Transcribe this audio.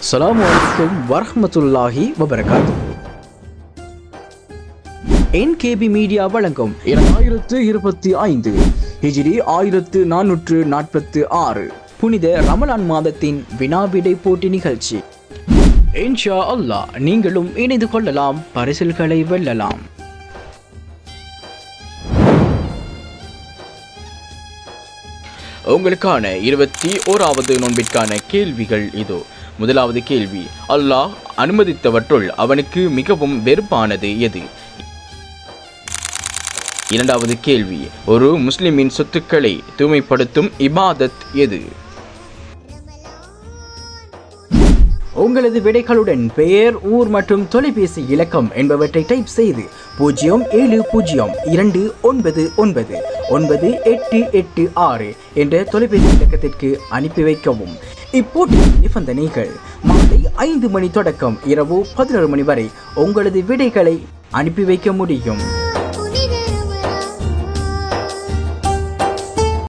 அஸ்லாம் வலைக்கம் வரமத்துல்லாஹி வபரகாத் என்கேபி மீடியா வழங்கும் இரண்டாயிரத்து இருபத்தி ஐந்து ஹிஜிரி ஆயிரத்து நானூற்று நாற்பத்து ஆறு புனித ரமலான் மாதத்தின் வினாவிடை போட்டி நிகழ்ச்சி. இன்ஷா அல்லாஹ் நீங்களும் இணைந்து கொள்ளலாம் பரிசில்களை வெல்லலாம். உங்களுக்கான இருபத்தி ஓராவது நோன்பிற்கான கேள்விகள் இதோ. முதலாவது கேள்வி. அல்லாஹ் அனுமதித்தவற்றுள் அவனுக்கு மிகவும் வெறுப்பானது எது? இரண்டாவது கேள்வி. ஒரு முஸ்லிமின் சொத்துக்களை தூய்மைப்படுத்தும் இபாதத் எது? உங்களது விடைகளுடன் பெயர் ஊர் மற்றும் தொலைபேசி இலக்கம் என்பவற்றை டைப் செய்து பூஜ்ஜியம் ஏழு பூஜ்ஜியம் இரண்டு ஒன்பது ஒன்பது ஒன்பது எட்டு எட்டு ஆறு என்ற தொலைபேசி இலக்கத்திற்கு அனுப்பி வைக்கவும். இப்போட்டியின் நிபந்தனைகள். மாலை ஐந்து மணி தொடக்கம் இரவு பதினோரு மணி வரை உங்களது விடைகளை அனுப்பி வைக்க முடியும்.